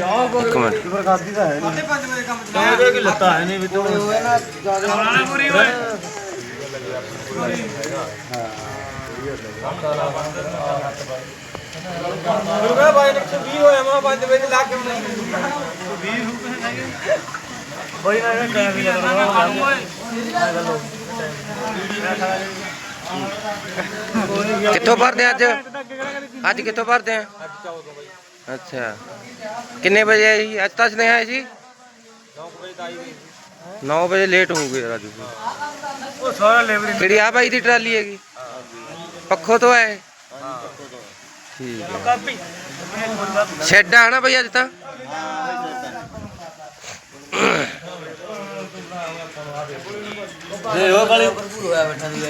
ਇੱਕ ਮਿੰਟ ਪਰ ਖਾਦੀ ਤਾਂ ਹੈ ਨਹੀਂ 5 ਵਜੇ ਕੰਮ ਚਲਾਇਆ ਕਿ ਲੱਤਾ ਹੈ ਨਹੀਂ ਵੀ ਤੂੰ ਹੋਏ ਨਾ ਜਿਆਦਾ ਪੂਰੀ ਹੋਏ ਰੁਪਏ ਬਾਈ ਨੇ 120 ਹੋਇਆ ਮੈਂ 5 ਵਜੇ ਲਾ ਕੇ 20 ਰੁਪਏ ਬਈ ਨਾ ਇਹ ਟਾਈਮ ਹੀ ਲੱਗਦਾ ਕਿੱਥੋਂ ਭਰਦੇ ਅੱਜ ਅੱਜ ਕਿੱਥੋਂ ਭਰਦੇ ਆ ਅੱਛਾ ਕਿੰਨੇ ਵਜੇ अच्छा। कितने बजे आई? आज तक नहीं आई जी नौ बजे लेट हो गए राजू जी। फिर आप आई थी ट्राली है? पखो तो है। ठीक है। शेडा है ना भैया जितना देखो काले ऊपर पूरा बैठा दिया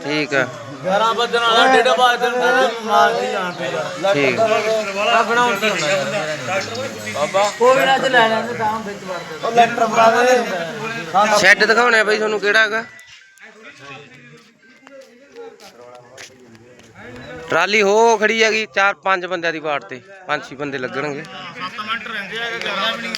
ਠੀਕ ਆ। 11 ਵਜਣ ਵਾਲਾ ਡੇਢ ਵਜਣ ਮਾਰ ਕੇ ਜਾਣ ਤੇ ਠੀਕ। ਆ ਬਣਾਉਣ ਦੀ ਬਾਬਾ। ਕੋਈ ਨਾ ਚ ਲੈ ਲੈਂਦੇ ਤਾਂ ਵਿੱਚ ਵੜਦੇ ਉਹ ਲੈਟਰ ਬਣਾ ਦੇ। ਸ਼ੈੱਡ ਦਿਖਾਉਣੇ ਆ ਬਈ ਤੁਹਾਨੂੰ ਕਿਹੜਾ ਹੈਗਾ। ਟਰਾਲੀ ਹੋ ਖੜੀ ਹੈਗੀ ਚਾਰ ਪੰਜ ਬੰਦਿਆਂ ਦੀ ਵਾਟ ਤੇ। ਪੰਜ ਛੇ ਬੰਦੇ ਲੱਗਣਗੇ। 7 ਮਿੰਟ ਰਹਿੰਦੇ ਆ ਕਿ 11 ਵੀ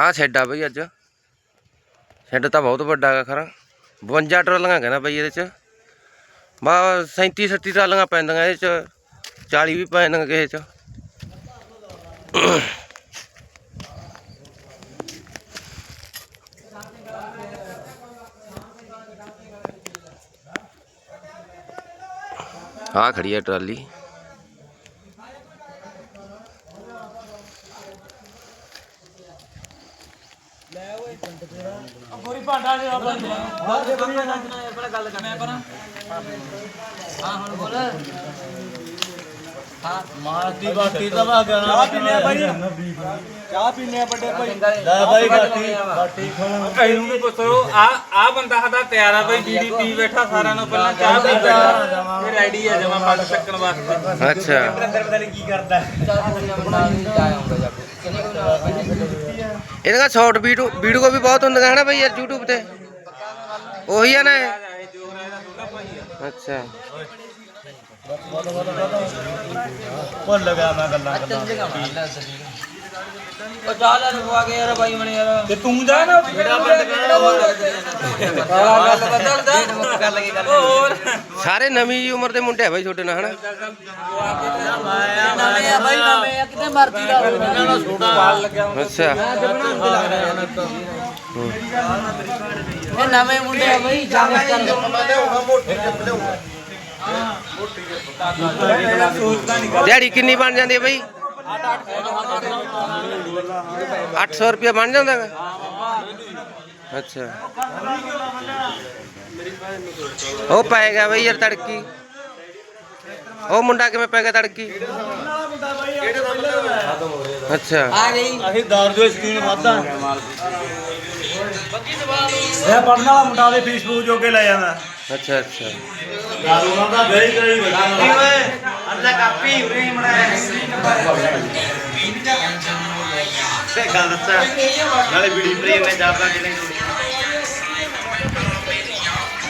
ਨਹੀਂ ਆਹ ਸ਼ੈੱਡ ਆ ਬਈ ਅੱਜ ਸ਼ੈੱਡ ਤਾਂ ਬਹੁਤ ਵੱਡਾ ਹੈਗਾ ਖਰਾ 52 ਟਰਾਲੀਆਂ ਕਹਿੰਦਾ ਬਈ ਇਹਦੇ ਚ ਬਾ 37 37 ਟਰਾਲੀਆਂ ਪੈਂਦੀਆਂ ਇਹਦੇ ਚ 40 ਵੀ ਪੈਂਦੀਆਂ ਕਿਸੇ ਚ ਆ ਖੜੀ ਹੈ ਟਰਾਲੀ ਗੋਰੀ ਭਾਂਡਾ ਦੇ ਆਪਾਂ ਬਾਹਰ ਦੇ ਬੰਦੇ ਨਾਲ ਆਪਣਾ ਗੱਲ ਕਰਨਾ ਪਰ ਹਾਂ? ਹੁਣ ਬੋਲ ਹਾਂ ਮਾਰਦੀ ਬਾਟੀ ਗਿਆ ਚਾਹ ਪੀਨੇ ਆ ਭਾਈ ਚਾਹ ਪੀਨੇ ਆ ਵੱਡੇ ਭਾਈ ਲੈ ਭਾਈ ਬਾਟੀ ਬਾਟੀ ਕਈ ਨੂੰ ਵੀ ਪੁੱਛੋ ਆ ਆ ਬੰਦਾ ਸਾਡਾ ਤਿਆਰ ਆ ਬਈ ਡੀਡੀਪੀ ਬੈਠਾ ਸਾਰਿਆਂ ਨੂੰ ਪਹਿਲਾਂ ਚਾਹ ਪੀ ਬੈਠਾ ਇਹ ਰੈਡੀ ਆ ਜਮਾ ਪੱਗ ਚੱਕਣ ਵਾਸਤੇ ਅੱਛਾ ਅੰਦਰ ਪਤਾ ਨਹੀਂ ਕੀ। ਕਰਦਾ ਇਹਨਾਂ ਦਾ ਸ਼ਾਰਟ ਵੀਡੀਓ ਵੀਡੀਓ ਵੀ इनका शॉर्ट वीडियो वीडियो भी बहुत होंगे है ना भाई यार यूट्यूब पे? वही है ना अच्छा। तू जा ना। ਸਾਰੇ ਨਵੀਂ ਜੀ ਉਮਰ ਦੇ ਮੁੰਡੇ ਆ ਬਈ ਛੋਟੇ ਨਾਲ, ਹਨਾ? ਨਵੇਂ ਆ ਬਾਈ ਨਵੇਂ ਆ ਕਿਤੇ ਮਰਜ਼ੀ ਦਾ ਹੋਵੇ ਇਹਨਾਂ ਦਾ ਛੋਟਾ ਪਾਲ ਲੱਗਿਆ ਅੱਛਾ। ਇਹ ਨਵੇਂ ਮੁੰਡੇ ਆ ਬਾਈ ਜਾਗ ਕਰ ਦਿਹਾੜੀ ਕਿੰਨੀ ਬਣ ਜਾਂਦੀ ਹੈ ਬਈ? 800 ਰੁਪਏ ਬਣ ਜਾਂਦਾ ਹੈਗਾ ਅੱਛਾ। ਉਹ ਪਾਏਗਾ ਬਈ ਯਾਰ ਤੜਕੀ। ਉਹ ਮੁੰਡਾ ਕਿਵੇਂ ਪੈ ਗਿਆ ਤੜਕੀ? ਅੱਛਾ। ਆ ਗਈ ਅਸੀਂ ਦਾਰ ਜੋ ਸਕੀਨ ਵਾਦਾ ਇਹ ਪੜਨ ਵਾਲਾ ਮੁੰਡਾ ਦੇ ਫੇਸਬੁੱਕ ਜੋਗੇ ਲੈ ਜਾਂਦਾ। ਅੱਛਾ ਅੱਛਾ। ਦਾਰੂਆਂ ਦਾ ਗਈ ਗਈ ਵੱਡਾ ਓਏ ਅੱਲਾ ਕਾਪੀ ਉਰੇ ਹੀ ਬਣਾਇਆ ਤੇ ਗੱਲ ਦੱਸਾਂ ਨਾਲੇ ਵੀਡੀਓ ਪਲੇਅਰ ਨੇ ਜਾਪਦਾ ਕਿ